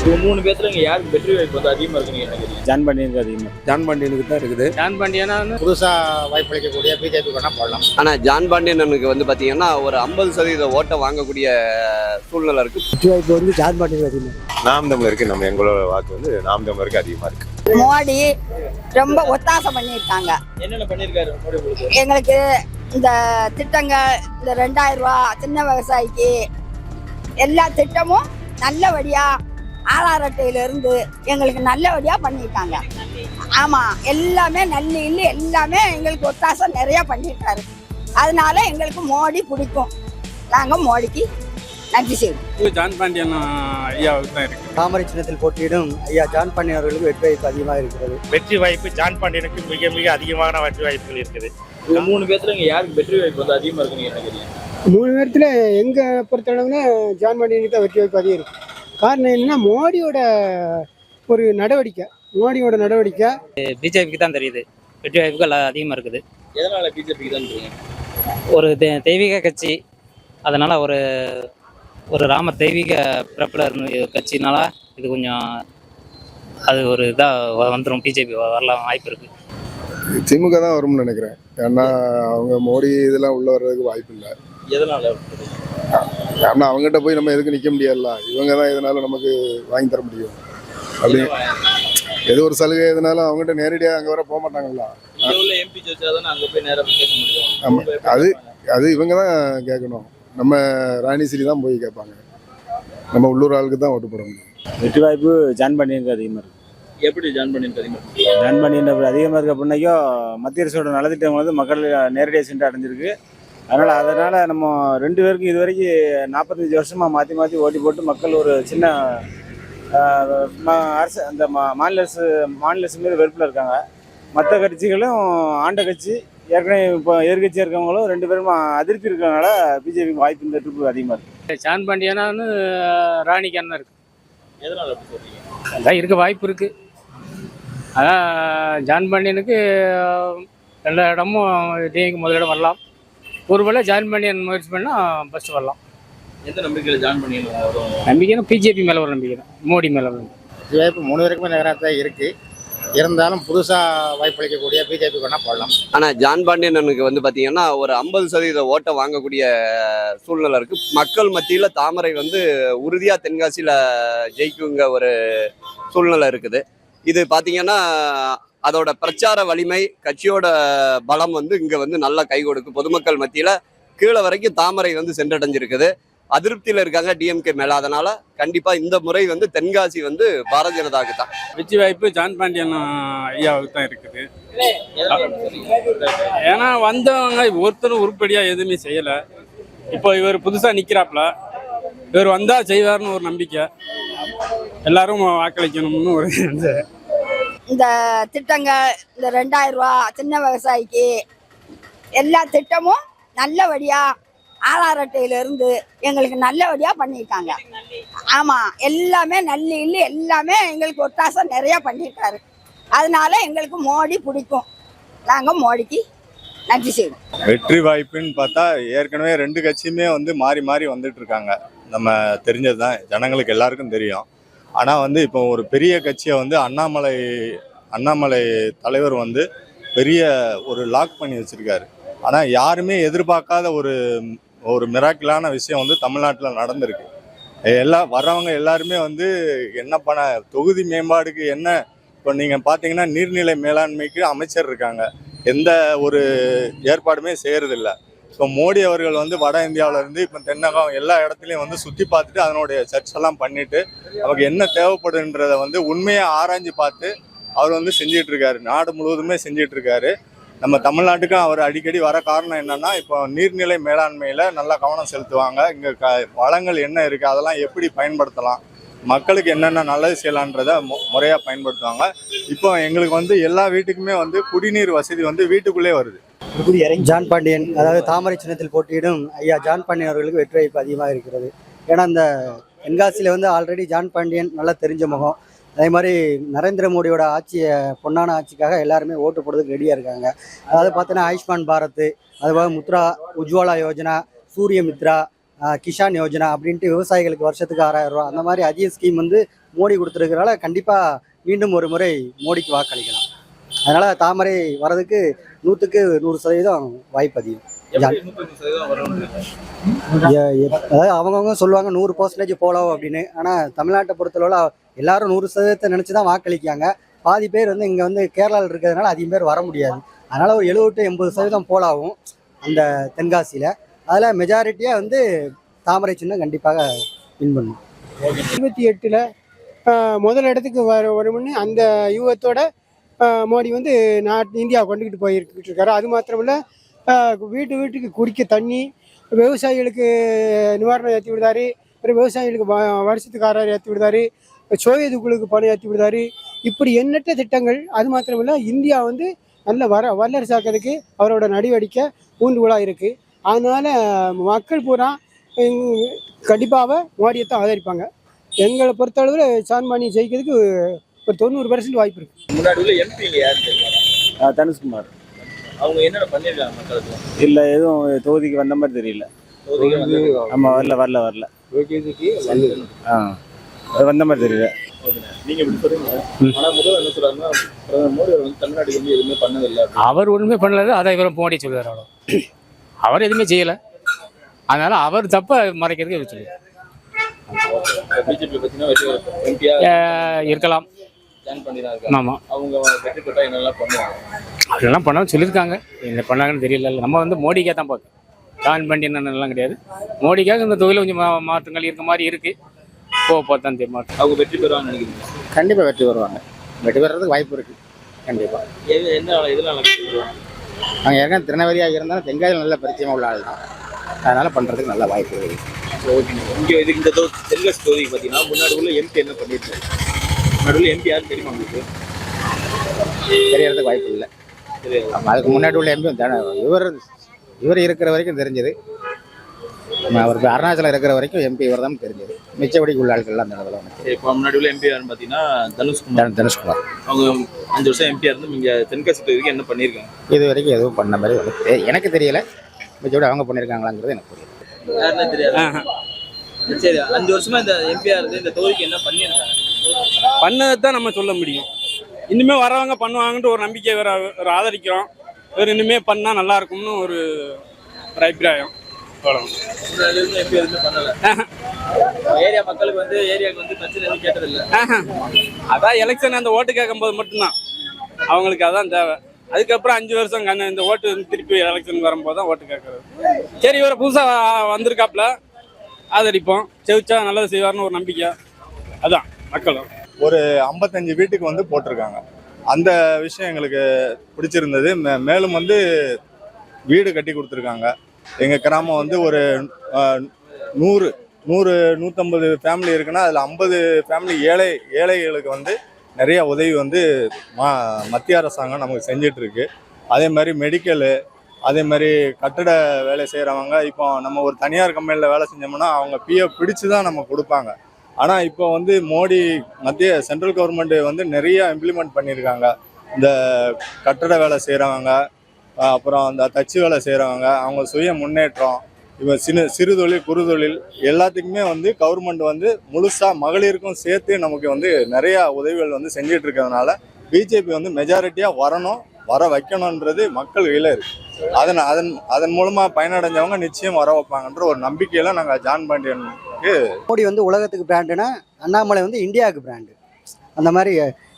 இப்போ மூணு பேர்த்துல இங்க யாருக்கு வெற்றி வாய்ப்பு வந்து அதிகமா இருக்குன்னு நினைக்கிறீங்க? ஜான் பண்ணியிருக்கு அதிகமாக ஜான் பாண்டியனுக்கு தான் இருக்குது. ஜான் பாண்டியனா புதுசா வாய்ப்பளிக்கக்கூடிய பிஜேபி வேணா போடலாம். ஆனா ஜான் பாண்டியனுக்கு வந்து பாத்தீங்கன்னா ஒரு ஐம்பது சதவீத ஓட்டை வாங்கக்கூடிய சூழ்நிலை இருக்கு. வெற்றி வாய்ப்பு வந்து ஜான் பண்ணியிருக்கு அதிகமாக நாம் தமிழருக்கு நம்ம எங்களோட வாக்கு வந்து நாம் தமிழருக்கு அதிகமாக இருக்கு. மோடி ரொம்ப ஒத்தாசை பண்ணியிருக்காங்க. என்னென்ன பண்ணிருக்காரு மோடி உங்களுக்கு? எங்களுக்கு இந்த திட்டங்கள் இந்த ரெண்டாயிரம் ரூபா சின்ன விவசாயிக்கு எல்லா திட்டமும் நல்லபடியா இருந்து எங்களுக்கு நல்லபடியா பண்ணியிருக்காங்க ஆமா எல்லாமே நல்ல இல்லு எல்லாமே எங்களுக்கு ஒத்தாசை நிறைய பண்ணியிருக்காரு அதனால எங்களுக்கு மோடி பிடிக்கும். நாங்க மோடிக்கு நன்றி செய்வோம். ஜான் பாண்டியன் ஐயாவுக்கு தான் இருக்கு. தாமரை சின்னத்தில் போட்டியிடும் ஐயா ஜான் பண்ணி அவர்களுக்கு வெற்றி வாய்ப்பு அதிகமாக இருக்கிறது. வெற்றி வாய்ப்பு ஜான் பாண்டியனுக்கு மிக மிக அதிகமான வெற்றி வாய்ப்புகள் இருக்குது. இப்போ மூணு பேர்த்துல இங்க யாருக்கு வெற்றி வாய்ப்பு வந்து அதிகமா இருக்குன்னு நினைக்கிறீங்க? மூணு பேர்த்துல எங்க பொறுத்தளவுல ஜான் பாண்டியனுக்கு தான் வெற்றி வாய்ப்பு அதிகம் இருக்கு. காரணம் என்னன்னா மோடியோட ஒரு நடவடிக்கை. மோடியோட நடவடிக்கை. பிஜேபிக்கு தான் தெரியுது. வெற்றி வாய்ப்புகள் அதிகமாக இருக்குது. எதனால பிஜேபிக்கு தான் இருக்கீங்க ஒரு தெ- தெய்வீக கட்சி. அதனால ஒரு ஒரு ராம தெய்வீக பிறப்பில் இருந்து கட்சினால இது கொஞ்சம் அது ஒரு இதாக வந்துடும் பிஜேபி வரலாம் வாய்ப்பு இருக்குது திமுக தான் வரும்னு நினைக்கிறேன். ஏன்னா அவங்க மோடி இதெல்லாம் உள்ள வர்றதுக்கு வாய்ப்பு இல்லை. எதனால ஏன்னா அவங்ககிட்ட போய் நம்ம எதுக்கு நிற்க முடியாதுல்ல? இவங்க தான் எதனால நமக்கு வாங்கி தர முடியும்? அப்படி. எது ஒரு சலுகை எதுனாலும் அவங்ககிட்ட நேரடியாக அங்கே வர போக மாட்டாங்கல்ல. இங்க உள்ள எம்பி ஜெயிச்சாதானே அங்க போய் நேரா போய் கேட்க முடியும். ஆமா. அது அது இவங்க தான் கேட்கணும். நம்ம ராணிசிரி தான் போய் கேட்பாங்க. நம்ம உள்ளூர் ஆளுக்கு தான் ஓட்டு போட முடியும். வெற்றி வாய்ப்பு ஜான் பண்ணியிருக்கு அதிகமாக இருக்குது எப்படி ஜாயின் பண்ணிருக்கு அதிகமா ஜான் பண்ணியின் அதிகமாக இருக்க அப்படின்னாக்கோ மத்திய அரசோட நலத்திட்டம் வந்து மக்கள் நேரடியாக சென்று அடைஞ்சிருக்கு. அதனால் அதனால் நம்ம ரெண்டு பேருக்கும் இது வரைக்கும் நாற்பத்தஞ்சு வருஷமாக மாற்றி மாற்றி ஓட்டி போட்டு மக்கள் ஒரு சின்ன அரசு அந்த மா- மாநில அரசு மாநில அரசு மீது வெறுப்பில் இருக்காங்க. மற்ற கட்சிகளும் ஆண்ட கட்சி ஏற்கனவே இப்போ எதிர்கட்சியாக இருக்கவங்களும் ரெண்டு பேரும் அதிருப்தி இருக்கிறதுனால பிஜேபிக்கு வாய்ப்பு இந்த ட்ரிப்பு அதிகமாக இருக்குது ஜான் பாண்டியனான்னு ராணிக்கு அண்ணன் இருக்கு. எதனால அதான் இருக்க வாய்ப்பு இருக்கு. அதான் ஜான் பாண்டியனுக்கு எல்லா இடமும் டிஎம்க்கு முதலிடம் வரலாம். ஒருவேளை ஜான் பாண்டியன் முயற்சி பண்ணால் ஃபஸ்ட்டு வரலாம். எந்த நம்பிக்கையில ஜாயின் பண்ணி நம்பிக்கைனா பிஜேபி மேலே ஒரு நம்பிக்கை தான். மோடி மேலே ஒரு வாய்ப்பு மூணு பேருக்குமே நிகராக தான் இருக்கு. இருந்தாலும் புதுசா வாய்ப்பளிக்கக்கூடிய பிஜேபி வேணா போடலாம். ஆனா ஜான் பாண்டியனுக்கு வந்து பாத்தீங்கன்னா ஒரு ஐம்பது சதவீத ஓட்டை வாங்கக்கூடிய சூழ்நிலை இருக்கு. மக்கள் மத்தியில தாமரை வந்து உறுதியா தென்காசியில ஜெயிக்குங்க ஒரு சூழ்நிலை இருக்குது. இது பாத்தீங்கன்னா அதோட பிரச்சார வலிமை கட்சியோட பலம் வந்து இங்க வந்து நல்லா கை கொடுக்கு பொதுமக்கள் மத்தியில கீழே வரைக்கும் தாமரை வந்து சென்றடைஞ்சிருக்குது. அதிருப்தியில இருக்காங்க டிஎம்கே மேல. அதனால கண்டிப்பா இந்த முறை வந்து தென்காசி வந்து பாரதிய ஜனதாக்கு தான். வெற்றி வாய்ப்பு ஜான் பாண்டியன் ஐயாவுக்கு தான் இருக்குது. ஏன்னா வந்தவங்க ஒருத்தரும் உருப்படியாக எதுவுமே செய்யலை. இப்போ இவர் புதுசாக நிற்கிறாப்புல இவர் வந்தால் செய்வார்னு ஒரு நம்பிக்கை. எல்லாரும் வாக்களிக்கணும்னு ஒரு இந்த திட்டங்கள் இந்த ரெண்டாயிரம் ரூபா சின்ன விவசாயிக்கு எல்லா திட்டமும் நல்லபடியாக ஆதார் அட்டையிலிருந்து எங்களுக்கு நல்லபடியாக பண்ணியிருக்காங்க. ஆமாம் எல்லாமே நல்ல இல்லை எல்லாமே எங்களுக்கு ஒத்தாசம் நிறையா பண்ணியிருக்காரு. அதனால எங்களுக்கு மோடி பிடிக்கும். நாங்கள் மோடிக்கு நன்றி செய்வோம். வெற்றி வாய்ப்புன்னு பார்த்தா ஏற்கனவே ரெண்டு கட்சியுமே வந்து மாறி மாறி வந்துட்டு இருக்காங்க. நம்ம தெரிஞ்சது தான் ஜனங்களுக்கு எல்லாருக்கும் தெரியும். ஆனால் வந்து இப்போ ஒரு பெரிய கட்சியை வந்து அண்ணாமலை அண்ணாமலை தலைவர் வந்து பெரிய ஒரு லாக் பண்ணி வச்சுருக்காரு. ஆனால் யாருமே எதிர்பார்க்காத ஒரு ஒரு மிராக்கிளான விஷயம் வந்து தமிழ்நாட்டில் நடந்திருக்கு. எல்லா வர்றவங்க எல்லாருமே வந்து என்ன பண்ண தொகுதி மேம்பாடுக்கு என்ன இப்போ நீங்கள் பார்த்தீங்கன்னா நீர்நிலை மேலாண்மைக்கு அமைச்சர் இருக்காங்க. எந்த ஒரு ஏற்பாடுமே செய்கிறதில்ல இப்போ மோடி அவர்கள் வந்து வட இந்தியாவிலேருந்து இப்போ தென்னகம் எல்லா இடத்துலையும் வந்து சுற்றி பார்த்துட்டு அதனுடைய சர்ச் எல்லாம் பண்ணிட்டு என்ன தேவைப்படுன்றத வந்து உண்மையை ஆராய்ஞ்சு பார்த்து அவர் வந்து செஞ்சிட்டு இருக்காரு. நாடு முழுவதுமே செஞ்சிட்டு இருக்காரு. நம்ம தமிழ்நாட்டுக்கும் அவர் அடிக்கடி வர காரணம் என்னன்னா இப்போ நீர்நிலை மேலாண்மையில் நல்லா கவனம் செலுத்துவாங்க. இங்கே க வளங்கள் என்ன இருக்குது அதெல்லாம் எப்படி பயன்படுத்தலாம் மக்களுக்கு என்னென்ன நல்லது செய்யலான்றதை மு- முறையாக பயன்படுத்துவாங்க. இப்போ எங்களுக்கு வந்து எல்லா வீட்டுக்குமே வந்து குடிநீர் வசதி வந்து வீட்டுக்குள்ளே வருது. ஜான் பாண்டியன் அதாவது தாமரை சின்னத்தில் போட்டியிடும் ஐயா ஜான் பாண்டியன் அவர்களுக்கு வெற்றி வாய்ப்பு அதிகமாக இருக்கிறது. ஏன்னா அந்த தென்காசியில் வந்து ஆல்ரெடி ஜான் பாண்டியன் நல்லா தெரிஞ்ச முகம். அதே மாதிரி நரேந்திர மோடியோட ஆட்சியை பொன்னான ஆட்சிக்காக எல்லாருமே ஓட்டு போடுறதுக்கு ரெடியாக இருக்காங்க. அதாவது பார்த்தீங்கன்னா ஆயுஷ்மான் பாரத் அதுபோக முத்ரா உஜ்வாலா யோஜனா சூரிய மித்ரா கிஷான் யோஜனா அப்படின்ட்டு விவசாயிகளுக்கு வருஷத்துக்கு ஆறாயிரம் ரூபா அந்த மாதிரி அதிக ஸ்கீம் வந்து மோடி கொடுத்துருக்கிறனால கண்டிப்பாக மீண்டும் ஒரு முறை மோடிக்கு வாக்களிக்கலாம். அதனால் தாமரை வர்றதுக்கு நூற்றுக்கு நூறு சதவீதம் வாய்ப்பு அதிகம். அதாவது அவங்கவுங்க சொல்லுவாங்க நூறு பர்சன்டேஜ் போலாம் அப்படின்னு. ஆனால் தமிழ்நாட்டை பொறுத்தளவில் எல்லாரும் நூறு சதவீதத்தை நினச்சி தான் வாக்களிக்காங்க பாதி பேர் வந்து இங்கே வந்து கேரளாவில் இருக்கிறதுனால அதிகம் பேர் வர முடியாது. அதனால் ஒரு எழுபது to எண்பது சதவீதம் போலாகும் அந்த தென்காசியில். அதில் மெஜாரிட்டியாக வந்து தாமரை சின்னம் கண்டிப்பாக வின் பண்ணும். இருபத்தி எட்டில் முதல் இடத்துக்கு வர வரும்னு அந்த யூகத்தோட மோடி வந்து நாட் இந்தியா கொண்டுக்கிட்டு போயிருக்கிட்டு இருக்காரு. அது மாத்திரமில்ல வீட்டு வீட்டுக்கு குடிக்க தண்ணி விவசாயிகளுக்கு நிவாரணம் ஏற்றி விடுதாரு அப்புறம் விவசாயிகளுக்கு வ- ஏற்றி விடுதாரு சோயதுக்குழுக்கு பணம் ஏற்றி விடுதாரு. இப்படி எண்ணற்ற திட்டங்கள் அது மாத்திரமில்ல இந்தியா வந்து நல்ல வர வல்லரசாக்கிறதுக்கு அவரோட நடவடிக்கை ஊண்டுகோலாக இருக்குது அதனால் மக்கள் பூரா கண்டிப்பாக மோடியை தான் ஆதரிப்பாங்க. எங்களை பொறுத்தளவில் சான்மானி ஜெயிக்கிறதுக்கு ஒரு தொண்ணூறு பர்சன்ட் வாய்ப்பு இருக்குது முன்னாடி உள்ள எம்பிங்க யாரு தெரியுமா? தனுஷ்குமார். அவங்க என்னென்ன பண்ணிருக்காங்க மக்களுக்கு? இல்லை எதுவும் தொகுதிக்கு வந்த மாதிரி தெரியல. ஆமாம் வரல வரல வரல. ஆ அது வந்த மாதிரி தெரியல. என்ன அவர் வந்து தமிழ்நாட்டுக்கு வந்து எதுவுமே பண்ணதில்லை அப்படின்னு. அவர் ஒன்றுமே பண்ணல அதை இவரும் மோடி சொல்லுவார் அவ்வளோ அவர் எதுவுமே செய்யலை. அதனால அவர் தப்பை மறைக்கிறதுக்கு சொல்லுவார் இருக்கலாம். ஜாயின் பண்ணி தான் இருக்காங்க. ஆமாம் அவங்க வெற்றி பெற்றா என்னெல்லாம் பண்ணுவாங்க? அதெல்லாம் பண்ண சொல்லியிருக்காங்க. என்ன பண்ணாங்கன்னு தெரியல. நம்ம வந்து மோடிக்கே தான் பார்க்கணும். ஜாயின் பண்ணி என்னென்னலாம் கிடையாது. மோடிக்காக இந்த தொகுதியில் கொஞ்சம் மா- மாற்றங்கள் இருக்க மாதிரி இருக்குது போக பார்த்தா தெரியும் மாற்றம் அவங்க வெற்றி பெறுவாங்கன்னு நினைக்கிறீங்க? கண்டிப்பாக வெற்றி வருவாங்க வெற்றி பெறதுக்கு வாய்ப்பு இருக்குது கண்டிப்பாக எது எந்த எதனால வெற்றி பெறுவாங்க? அவங்க ஏற்கனவே திருநெல்வேலியாக இருந்தாலும் தென்காசியில் நல்ல பரிச்சயமாக உள்ள ஆள் தான். அதனால் பண்ணுறதுக்கு நல்ல வாய்ப்பு இருக்குது. இங்க இது இந்த தொகுதி தென்காசி தொகுதிக்கு பார்த்தீங்கன்னா முன்னாடி உள்ள எம்பி என்ன பண்ணிருக்காரு? முன்னாடி உள்ள எம்பி யாரும் தெரியுமா உங்களுக்கு? தெரியறதுக்கு வாய்ப்பு இல்லை. அதுக்கு முன்னாடி உள்ள எம்பி இவர் இவர் இருக்கிற வரைக்கும் தெரிஞ்சது. நம்ம அவருக்கு அருணாச்சலம் இருக்கிற வரைக்கும் எம்பி இவர் தான் தெரிஞ்சது. மிச்சபடிக்கு உள்ள ஆட்கள்லாம் அந்த இடத்துல இப்போ முன்னாடி உள்ள எம்பி யாருன்னு பார்த்தீங்கன்னா தனுஷ்குமார் தனு- தனுஷ்குமார் அவங்க அஞ்சு வருஷம் எம்பியா இருந்து இங்க தென்காசி தொகுதிக்கு என்ன பண்ணியிருக்காங்க இது வரைக்கும் எதுவும் பண்ண மாதிரி எனக்கு தெரியல. மிச்சபடி அவங்க பண்ணியிருக்காங்களாங்கிறது எனக்கு புரியல. யாருன்னே தெரியாது? சரி அஞ்சு வருஷமா இந்த எம்பியா இருந்து இந்த தொகுதிக்கு என்ன பண்ணியிருக்காங்க? பண்ணதை தான் நம்ம சொல்ல முடியும். இனிமே வரவங்க பண்ணுவாங்கன்ட்டு ஒரு நம்பிக்கை வேற வேற ஆதரிக்கிறோம். வேற இனிமே பண்ணா நல்லா இருக்கும்னு ஒரு ஒரு அபிப்பிராயம். பண்ணல ஏரியா மக்களுக்கு வந்து ஏரியாவுக்கு வந்து பிரச்சனை எதுவும் கேட்டதில்லை. அதான் எலெக்ஷன் அந்த ஓட்டு கேட்கும்போது மட்டும்தான். அவங்களுக்கு அதான் தேவை. அதுக்கப்புறம் அஞ்சு வருஷம் கண்ணு இந்த ஓட்டு திருப்பி எலெக்ஷன் வரும்போது தான் ஓட்டு கேட்கறது. சரி இவரை புதுசாக வந்திருக்காப்புல. ஆதரிப்போம். செவிச்சா நல்லது செய்வார்னு ஒரு நம்பிக்கை. அதான். மக்களும் ஒரு ஐம்பத்தஞ்சு வீட்டுக்கு வந்து போட்டிருக்காங்க. அந்த விஷயம் எங்களுக்கு பிடிச்சிருந்தது. மே- மேலும் வந்து வீடு கட்டி கொடுத்துருக்காங்க. எங்கள் கிராமம் வந்து ஒரு நூறு நூறு நூற்றம்பது ஃபேமிலி இருக்குன்னா அதில் ஐம்பது ஃபேமிலி ஏழை ஏழைகளுக்கு வந்து நிறைய உதவி வந்து மா மத்திய அரசாங்கம் நமக்கு செஞ்சிட்ருக்கு. அதே மாதிரி மெடிக்கலு அதே மாதிரி கட்டட வேலை செய்கிறவங்க இப்போ நம்ம ஒரு தனியார் கம்பெனியில் வேலை செஞ்சோம்னா அவங்க பிஎஃப் பிடிச்சு தான் நம்ம கொடுப்பாங்க. ஆனால் இப்போ வந்து மோடி மத்திய சென்ட்ரல் கவர்மெண்ட் வந்து நிறைய இம்ப்ளிமெண்ட் பண்ணியிருக்காங்க. இந்த கட்டட வேலை செய்கிறவங்க அப்புறம் அந்த தச்சு வேலை செய்கிறவங்க அவங்க சுய முன்னேற்றம் இப்போ சிறு சிறு தொழில் குறு தொழில் எல்லாத்துக்குமே வந்து கவர்மெண்ட் வந்து முழுசாக மகளிருக்கும் சேர்த்து நமக்கு வந்து நிறையா உதவிகள் வந்து செஞ்சிட்டு இருக்கிறதுனால பிஜேபி வந்து மெஜாரிட்டியாக வரணும் வர வைக்கணுன்றது மக்கள் கையில் இருக்குது அதன் அதன் அதன் மூலமாக பயனடைஞ்சவங்க நிச்சயம் வர வைப்பாங்கன்ற ஒரு நம்பிக்கையில் நாங்கள் ஜான் பாண்டியனுக்கு மோடி வந்து உலகத்துக்கு பிராண்டுனா அண்ணாமலை வந்து இந்தியாவுக்கு பிராண்டு அந்த மாதிரி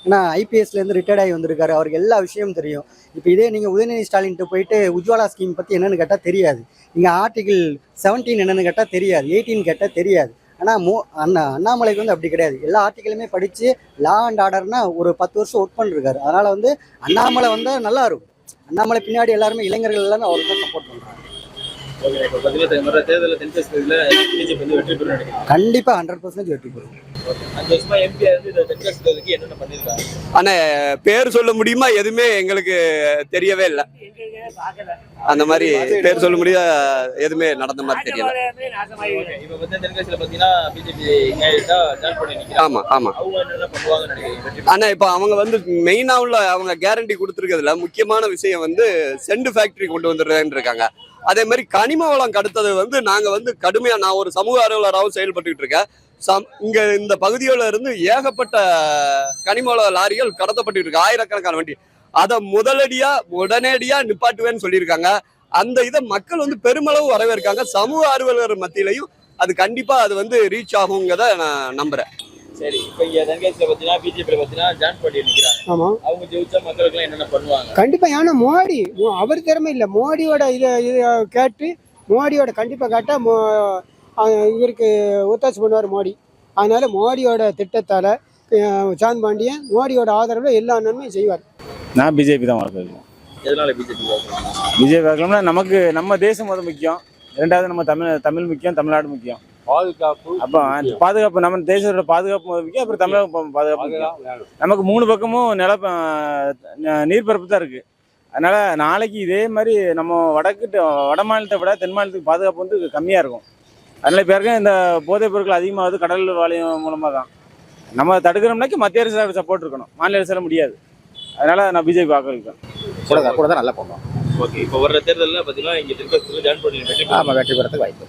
ஏன்னா ஐபிஎஸ்லேருந்து ரிட்டையர்ட் ஆகி வந்திருக்காரு. அவருக்கு எல்லா விஷயமும் தெரியும். இப்போ இதே நீங்கள் உதயநிதி ஸ்டாலின்ட்டு போயிட்டு உஜ்வாலா ஸ்கீம் பற்றி என்னென்னு கேட்டால் தெரியாது. நீங்கள் ஆர்டிகிள் செவன்டீன் என்னென்னு கேட்டால் தெரியாது. எயிட்டீன் கேட்டால் தெரியாது. ஆனால் மோ அண்ணா அண்ணாமலைக்கு வந்து அப்படி கிடையாது. எல்லா ஆர்டிகளுமே படித்து லா அண்ட் ஆர்டர்னா ஒரு பத்து வருஷம் ஒர்க் பண்ணிருக்காரு. அதனால் வந்து அண்ணாமலை வந்தால் நல்லா இருக்கும். அண்ணாமலை பின்னாடி எல்லாருமே இளைஞர்கள் எல்லாமே அவருக்கு தான் சப்போர்ட் பண்ணுறாங்க கண்டிப்பாக ஹண்ட்ரட் பர்சன்டேஜ் வெற்றி பெறும். ஆனா பேர் சொல்ல முடியுமா? எதுவுமே எங்களுக்கு தெரியவே இல்லை. அந்த மாதிரி பேர் சொல்ல முடிய? எதுவுமே நடந்த மாதிரி தெரியல. ஆமா ஆமா. ஆனா இப்ப அவங்க வந்து மெயினா உள்ள அவங்க கேரண்டி கொடுத்துருக்கிறதுல முக்கியமான விஷயம் வந்து செண்டு ஃபேக்டரி கொண்டு வந்துடுறேன்னு இருக்காங்க. அதே மாதிரி கனிம வளம் கடத்தது வந்து நாங்க வந்து கடுமையா நான் ஒரு சமூக அலுவலராகவும் செயல்பட்டுக்கிட்டு இருக்கேன். சம் இங்க இந்த பகுதியில இருந்து ஏகப்பட்ட கனிம வள லாரிகள் கடத்தப்பட்டு இருக்கு. ஆயிரக்கணக்கான வண்டி. அதை முதலடியா உடனடியா நிப்பாட்டுவேன்னு சொல்லியிருக்காங்க. அந்த இதை மக்கள் வந்து பெருமளவு வரவேற்காங்க. சமூக அலுவலர் மத்தியிலையும் அது கண்டிப்பா அது வந்து ரீச் ஆகுங்கிறத நான் நம்புறேன். சரி இப்போ இங்க தென்காசியில பாத்தீங்கன்னா பிஜேபியில பாத்தீங்கன்னா ஜான் பாண்டி நிக்கிறாங்க. ஆமாம் அவங்க ஜெயிச்சா மக்களுக்கு எல்லாம் என்னென்ன பண்ணுவாங்க? கண்டிப்பாக ஏன்னா மோடி அவர் திறமை இல்லை. மோடியோட இதை இதை கேட்டு மோடியோட கண்டிப்பாக கேட்டால் மோ இவருக்கு ஒத்தாசை பண்ணுவார் மோடி. அதனால மோடியோட திட்டத்தால் சாந்த் பாண்டியன் மோடியோட ஆதரவில் எல்லா நன்மையும் செய்வார். நான் பிஜேபி தான் வாக்களிக்கிறேன் எதனால பிஜேபி பிஜேபி வாக்கலாம்னா நமக்கு நம்ம தேசம் முதல் முக்கியம். ரெண்டாவது நம்ம தமிழ் தமிழ் முக்கியம் தமிழ்நாடு முக்கியம். பாதுகாப்பு அப்போ அந்த பாதுகாப்பு நம்ம தேசத்தோட பாதுகாப்பு முக்கியம் அப்புறம் தமிழக பாதுகாப்பு நமக்கு மூணு பக்கமும் நில ந- நீர்ப்பரப்பு தான் இருக்கு. அதனால நாளைக்கு இதே மாதிரி நம்ம வடக்கு வட மாநிலத்தை விட தென் மாநிலத்துக்கு பாதுகாப்பு வந்து கம்மியாக இருக்கும். அதனால இப்போ இருக்க இந்த போதைப் பொருட்கள் அதிகமாகுது கடல் வாலியம் மூலமாக தான் நம்ம தடுக்கிறோம்னாக்கி மத்திய அரசு சப்போர்ட் இருக்கணும். மாநில அரசால முடியாது. அதனால நான் பிஜேபி வாக்களிப்பேன் கூட தான் கூட தான் நல்லா பண்ணுவோம். ஓகே இப்போ வர்ற தேர்தலில் பாத்தீங்கன்னா இங்க பாண்டி வெற்றி பெறுவாங்க. ஆமாம் வெற்றி பெறத்துக்கு வாய்ப்பு.